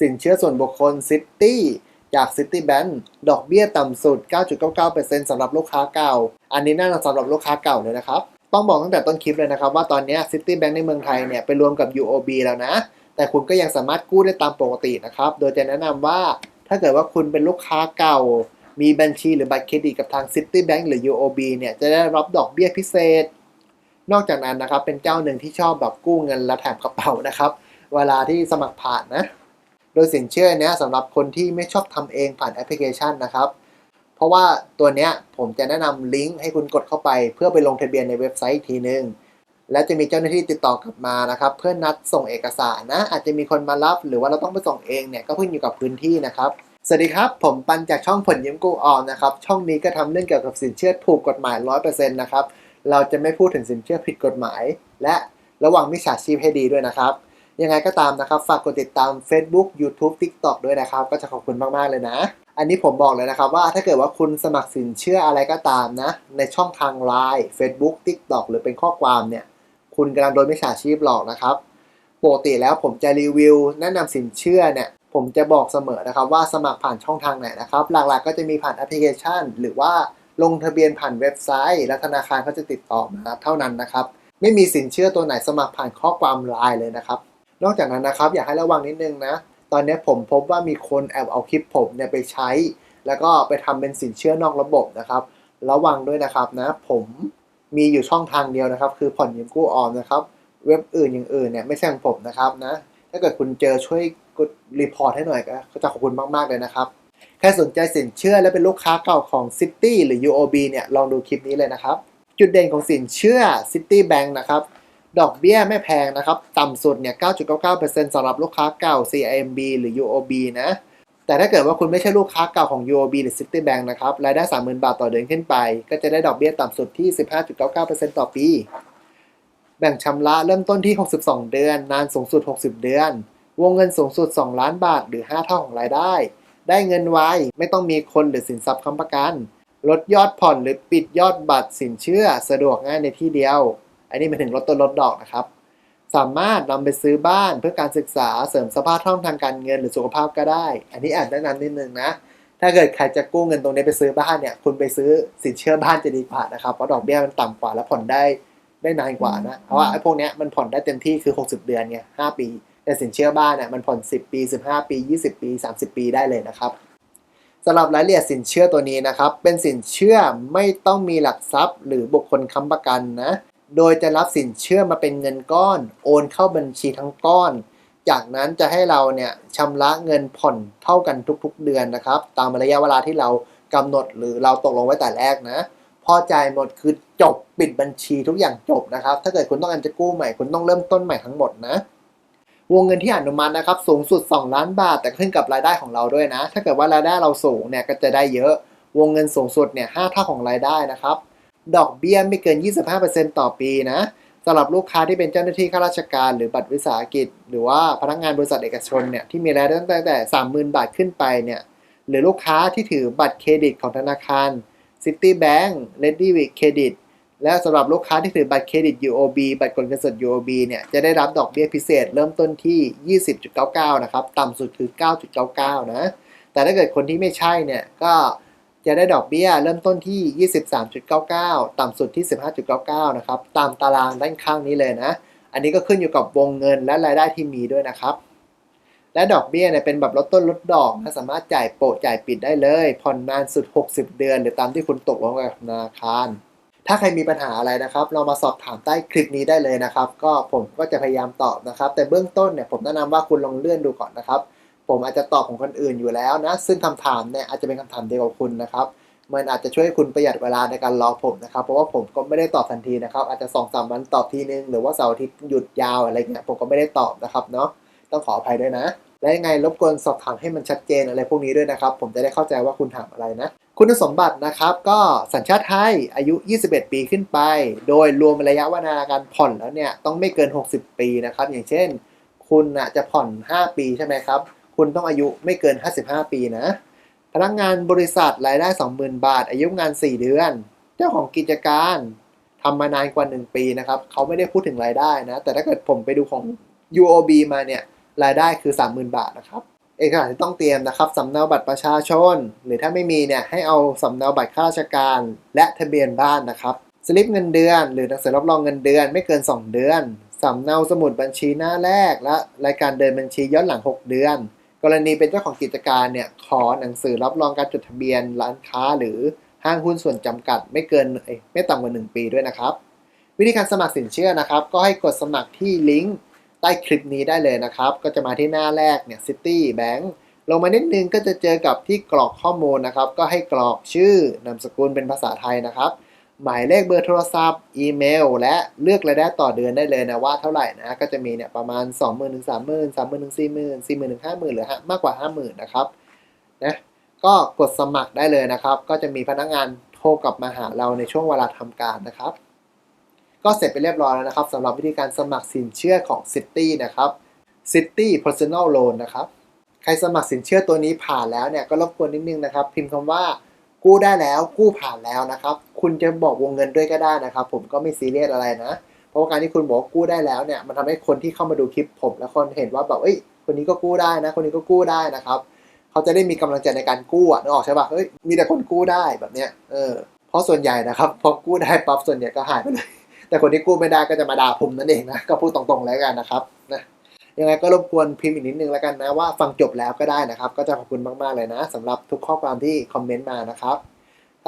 สินเชื่อส่วนบุคคล City จาก Citibank ดอกเบี้ยต่ำสุด 9.99%สำหรับลูกค้าเก่า อันนี้น่าจะสำหรับลูกค้าเก่าเลยนะครับ ต้องบอกตั้งแต่ต้นคลิปเลยนะครับว่าตอนนี้ Citibank ในเมืองไทยเนี่ยไปรวมกับ UOB แล้วนะ แต่คุณก็ยังสามารถกู้ได้ตามปกตินะครับ โดยจะแนะนำว่าถ้าเกิดว่าคุณเป็นลูกค้าเก่า มีบัญชีหรือบัตรเครดิตกับทาง Citibank หรือ UOB เนี่ยจะได้รับดอกเบี้ยพิเศษ นอกจากนั้นนะครับเป็นเจ้าหนึ่งที่ชอบแบบกู้เงินและแถมกระเป๋านะครับ เวลาที่สมัครผ่านนะ โดยสินเชื่อเนี้ยสำหรับคนที่ไม่ชอบทำเองผ่านแอปพลิเคชันนะครับ เพราะว่าตัวเนี้ยผมจะแนะนำลิงก์ให้คุณกดเข้าไป เพื่อไปลงทะเบียนในเว็บไซต์อีกทีนึงและจะมีเจ้าหน้าที่ติดต่อกลับมานะครับ เพื่อนัดส่งเอกสารนะ อาจจะมีคนมารับ หรือว่าเราต้องไปส่งเองเนี่ยก็ขึ้นอยู่กับพื้นที่นะครับสวัสดีครับ ผมปันจากช่องผลยิ้มกู้ออมนะครับ ช่องนี้ก็ทำเรื่องเกี่ยวกับสินเชื่อถูกกฎหมาย 100%นะครับ เราจะไม่พูดถึงสินเชื่อผิดกฎหมาย และระวังมิจฉาชีพให้ดีด้วยนะครับ ยังไงก็ตามนะครับฝากกดติดตาม Facebook YouTube TikTok ด้วยนะครับ ก็จะขอบคุณมาก ๆ เลยนะ อันนี้ผมบอกเลยนะครับว่าถ้าเกิดว่าคุณสมัครสินเชื่ออะไรก็ตามนะ ในช่องทาง Line Facebook TikTok หรือเป็นข้อความเนี่ย คุณกำลังโดนมิจฉาชีพหลอกนะครับปกติแล้วผมจะรีวิว แนะนำสินเชื่อเนี่ยผมจะบอกเสมอนะครับว่าสมัครผ่านช่องทางไหนนะครับ หลักๆก็จะมีผ่านแอปพลิเคชัน หรือว่าลงทะเบียนผ่านเว็บไซต์ และธนาคารเขาจะติดต่อมาเท่านั้นนะครับ ไม่มีสินเชื่อตัวไหนสมัครผ่านข้อความไลน์เลยนะครับ นอกจากนั้นนะครับอยากให้ระวังนิดนึงนะ ตอนนี้ผมพบว่ามีคนแอบเอาคลิปผมเนี่ยไปใช้ แล้วก็ไปทำเป็นสินเชื่อนอกระบบนะครับ ระวังด้วยนะครับนะ ผมมีอยู่ช่องทางเดียวนะครับ คือผ่อนยืมกู้ออมนะครับ เว็บอื่นอย่างอื่นเนี่ยไม่ใช่ของผมนะครับนะ ถ้าเกิดคุณเจอช่วยกดรีพอร์ตให้หน่อยก็จะขอบคุณมาก ๆ เลยนะครับ ใครสนใจสินเชื่อและเป็นลูกค้าเก่าของ City หรือ UOB เนี่ยลองดูคลิปนี้เลยนะครับ จุดเด่นของสินเชื่อ City Bank นะครับ ดอกเบี้ยไม่แพงนะครับ ต่ำสุดเนี่ย 9.99%สำหรับลูกค้าเก่า CIMB หรือ UOB นะ แต่ถ้าเกิดว่าคุณไม่ใช่ลูกค้าเก่าของ UOB หรือ Citibank นะครับ รายได้ 30,000 บาทต่อเดือนขึ้นไป ก็จะได้ดอกเบี้ยต่ำสุดที่ 15.99%ต่อปี แบ่งชำระเริ่มต้นที่ 62 เดือน นานสูงสุด 60 เดือน วงเงินสูงสุด 2 ล้านบาท หรือ 5 เท่าของรายได้ ได้เงินไว ไม่ต้องมีคนหรือสินทรัพย์ค้ำประกัน ลดยอดผ่อนหรือปิดยอดบัตรสินเชื่อ สะดวกง่ายในที่เดียว อันนี้หมายถึงลดต้นลดดอกนะครับ สามารถนำไปซื้อบ้านเพื่อการศึกษาเสริมสภาพคล่องทางการเงินหรือสุขภาพก็ได้ อันนี้อบแนะนำนิดนึงนะ ถ้าเกิดใครจะกู้เงินตรงนี้ไปซื้อบ้านเนี่ย คุณไปซื้อสินเชื่อบ้านจะดีกว่านะครับ เพราะดอกเบี้ยมันต่ำกว่าและผ่อนได้ได้นานกว่านะ เพราะว่าไอ้พวกเนี้ยมันผ่อนได้เต็มที่คือ 60 เดือนไง5ปี แต่สินเชื่อบ้านเนี่ยมันผ่อน 10 ปี 15 ปี 20 ปี 30 ปีได้เลยนะครับสำหรับรายละเอียดสินเชื่อตัวนี้นะครับ เป็นสินเชื่อไม่ต้องมีหลักทรัพย์ หรือบุคคลค้ำประกันนะ โดยจะรับสินเชื่อมาเป็นเงินก้อน โอนเข้าบัญชีทั้งก้อน จากนั้นจะให้เราเนี่ยชำระเงินผ่อนเท่ากันทุกๆเดือนนะครับ ตามระยะเวลาที่เรากำหนดหรือเราตกลงไว้แต่แรกนะพอจ่ายหมดคือจบปิดบัญชีทุกอย่างจบนะครับ ถ้าเกิดคุณต้องการจะกู้ใหม่คุณต้องเริ่มต้นใหม่ทั้งหมดนะ วงเงินที่อนุมัตินะครับสูงสุด 2 ล้านบาท แต่ขึ้นกับรายได้ของเราด้วยนะ ถ้าเกิดว่ารายได้เราสูงเนี่ยก็จะได้เยอะ วงเงินสูงสุดเนี่ย5เท่าของรายได้นะครับ ดอกเบี้ยไม่เกิน 25%ต่อปีนะสำหรับลูกค้าที่เป็นเจ้าหน้าที่ข้าราชการ หรือบัตรวิสาหกิจ หรือว่าพนักงานบริษัทเอกชนเนี่ยที่มีรายได้ตั้งแต่ 30,000 บาทขึ้นไปเนี่ยหรือลูกค้าที่ถือบัตรเครดิตของธนาคาร Citibank Ready with Credit และสำหรับลูกค้าที่ถือบัตรเครดิต UOB บัตรกดเงินสด UOB เนี่ยจะได้รับดอกเบี้ยพิเศษเริ่มต้นที่ 20.99 นะครับ ต่ำสุดคือ 9.99 นะ แต่ถ้าเกิดคนที่ไม่ใช่เนี่ยก็ จะได้ดอกเบี้ยเริ่มต้นที่ 23.99 ต่ำสุดที่ 15.99 นะครับ ตามตารางด้านข้างนี้เลยนะ อันนี้ก็ขึ้นอยู่กับวงเงินและรายได้ที่มีด้วยนะครับ และดอกเบี้ยเนี่ยเป็นแบบลดต้นลดดอกนะสามารถจ่ายโปะจ่ายปิดได้เลย ผ่อนนานสุด 60 เดือน หรือตามที่คุณตกลงกับธนาคาร ถ้าใครมีปัญหาอะไรนะครับ เรามาสอบถามใต้คลิปนี้ได้เลยนะครับ ก็ผมก็จะพยายามตอบนะครับ แต่เบื้องต้นเนี่ยผมแนะนำว่าคุณลองเลื่อนดูก่อนนะครับ ผมอาจจะตอบของคนอื่นอยู่แล้วนะ ซึ่งคำถามเนี่ยอาจจะเป็นคำถามเดียวกับคุณนะครับ มันอาจจะช่วยให้คุณประหยัดเวลาในการรอผมนะครับ เพราะว่าผมก็ไม่ได้ตอบทันทีนะครับ อาจจะสองสามวันตอบทีนึง หรือว่าเสาร์อาทิตย์หยุดยาวอะไรเงี้ย ผมก็ไม่ได้ตอบนะครับเนาะ ต้องขออภัยด้วยนะ และยังไงรบกวนสอบถามให้มันชัดเจนอะไรพวกนี้ด้วยนะครับ ผมจะได้เข้าใจว่าคุณถามอะไรนะ คุณสมบัตินะครับ ก็สัญชาติไทย อายุ 21 ปีขึ้นไป โดยรวมระยะเวลาการผ่อนแล้วเนี่ยต้องไม่เกิน 60 ปีนะครับ อย่างเช่น คุณจะผ่อน 5 ปีใช่ไหมครับ คุณต้องอายุไม่เกิน 55 ปีนะ พนักงานบริษัทรายได้ 20,000 บาท อายุงาน 4 เดือน เจ้าของกิจการทำมานานกว่า 1 ปีนะครับเขาไม่ได้พูดถึงรายได้นะ แต่ถ้าเกิดผมไปดูของ UOB มาเนี่ยรายได้คือ 30,000 บาทนะครับเอกสารที่ต้องเตรียมนะครับสำเนาบัตรประชาชน หรือถ้าไม่มีเนี่ยให้เอาสำเนาบัตรข้าราชการ และทะเบียนบ้านนะครับสลิปเงินเดือน หรือหนังสือรับรองเงินเดือนไม่เกิน 2 เดือนสำเนาสมุดบัญชีหน้าแรกและรายการเดินบัญชีย้อนหลัง 6 เดือน กรณีเป็นเจ้าของกิจการเนี่ยขอหนังสือรับรองการจดทะเบียนร้านค้าหรือห้างหุ้นส่วนจำกัด ไม่เกินไม่ต่ำกว่า 1 ปีด้วยนะครับ วิธีการสมัครสินเชื่อนะครับ ก็ให้กดสมัครที่ลิงก์ใต้คลิปนี้ได้เลยนะครับ ก็จะมาที่หน้าแรกเนี่ย City Bank ลงมานิดนึงก็จะเจอกับที่กรอกข้อมูลนะครับ ก็ให้กรอกชื่อนามสกุลเป็นภาษาไทยนะครับ หมายเลขเบอร์โทรศัพท์ อีเมล และเลือกรายได้ต่อเดือนได้เลยนะว่าเท่าไหร่นะก็จะมีเนี่ยประมาณ 2 0 0 0 0ถึง30,000 30,000ถึง40,000 40,000ถึง50,000หรือมากกว่า 50,000นะครับนะก็กดสมัครได้เลยนะครับ ก็จะมีพนักงานโทรกลับมาหาเราในช่วงเวลาทำการนะครับ ก็เสร็จไปเรียบร้อยแล้วนะครับสำหรับวิธีการสมัครสินเชื่อของ City นะครับ City Personal Loan นะครับใครสมัครสินเชื่อตัวนี้ผ่านแล้วเนี่ยก็รบกวนนิดนึงนะครับ พิมพ์คำว่ากู้ได้แล้วกู้ผ่านแล้วนะครับ คุณจะบอกวงเงินด้วยก็ได้นะครับ ผมก็ไม่ซีเรียสอะไรนะ เพราะว่าการที่คุณบอกกู้ได้แล้วเนี่ยมันทำให้คนที่เข้ามาดูคลิปผม แล้วคนเห็นว่าแบบเอ้ยคนนี้ก็กู้ได้นะ คนนี้ก็กู้ได้นะครับ เขาจะได้มีกำลังใจในการกู้อะนึกออกใช่ปะเฮ้ยมีแต่คนกู้ได้แบบเนี้ยเออเพราะส่วนใหญ่นะครับพอกู้ได้ปั๊บส่วนใหญ่ก็หายไปเลยแต่คนที่กู้ไม่ได้ก็จะมาด่าผมนั่นเองนะก็พูดตรงๆแล้วกันนะครับนะยังไงก็รบกวนพิมพ์อีกนิดนึงแล้วกันนะว่าฟังจบแล้วก็ได้นะครับ ก็จะขอบคุณมากๆเลยนะสำหรับทุกข้อความที่คอมเมนต์มานะครับ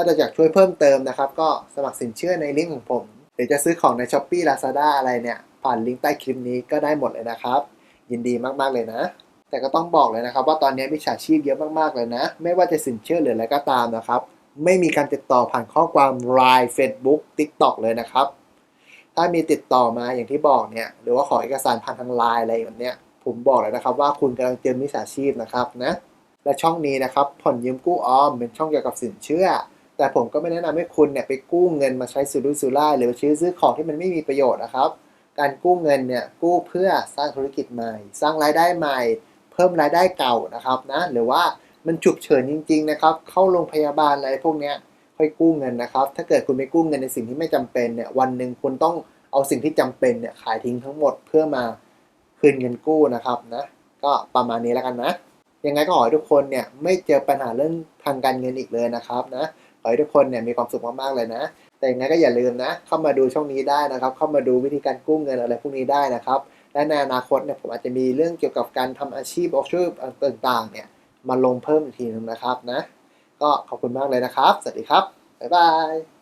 ถ้าจะอยากช่วยเพิ่มเติมนะครับ ก็สมัครสินเชื่อในลิงก์ของผมหรือจะซื้อของใน s h อ p e e Lazada อะไรเนี่ย ผ่านลิงก์ใต้คลิปนี้ก็ได้หมดเลยนะครับ ยินดีมากๆเลยนะ แต่ก็ต้องบอกเลยนะครับ ว่าตอนนี้มิจฉาชีพเยอะมากๆเลยนะ ไม่ว่าจะสินเชื่อหรืออะไรก็ตามนะครับ ไม่มีการติดต่อผ่านข้อความ Line Facebook TikTok เลยนะครับ ถ้ามีติดต่อมาอย่างที่บอกเนี่ย หรือว่าขอเอกสารผ่านทางไลน์อะไรแบบเนี้ยผมบอกเลยนะครับว่าคุณกำลังเจอมิจฉาชีพนะครับนะและช่องนี้นะครับผ่อนยืมกู้ออมเป็นช่องเกี่ยวกับสินเชื่อ แต่ผมก็ไม่แนะนำให้คุณเนี่ยไปกู้เงินมาใช้สุรุ่ยสุร่ายหรือไปซื้อซื้อของที่มันไม่มีประโยชน์นะครับ การกู้เงินเนี่ยกู้เพื่อสร้างธุรกิจใหม่ สร้างรายได้ใหม่ เพิ่มรายได้เก่านะครับนะหรือว่ามันฉุกเฉินจริง ๆ นะครับ เข้าโรงพยาบาลอะไรพวกเนี้ยค่อยกู้เงินนะครับ ถ้าเกิดคุณไปกู้เงินในสิ่งที่ไม่จำเป็นเนี่ยวันหนึ่งคุณต้องเอาสิ่งที่จำเป็นเนี่ยขายทิ้งทั้งหมดเพื่อมาคืนเงินกู้นะครับนะก็ประมาณนี้แล้วกันนะยังไงก็ขอให้ทุกคนเนี่ยไม่เจอปัญหาเรื่องทางการเงินอีกเลยนะครับนะ ขอให้ทุกคนเนี่ยมีความสุขมากๆเลยนะ แต่ยังไงก็อย่าลืมนะ เข้ามาดูช่องนี้ได้นะครับ เข้ามาดูวิธีการกู้เงินอะไรพวกนี้ได้นะครับ และในอนาคตเนี่ยผมอาจจะมีเรื่องเกี่ยวกับการทำอาชีพออฟชั่นต่างๆ เนี่ยมาลงเพิ่มอีกทีนึงนะครับนะ ก็ขอบคุณมากเลยนะครับ สวัสดีครับ บ๊ายบาย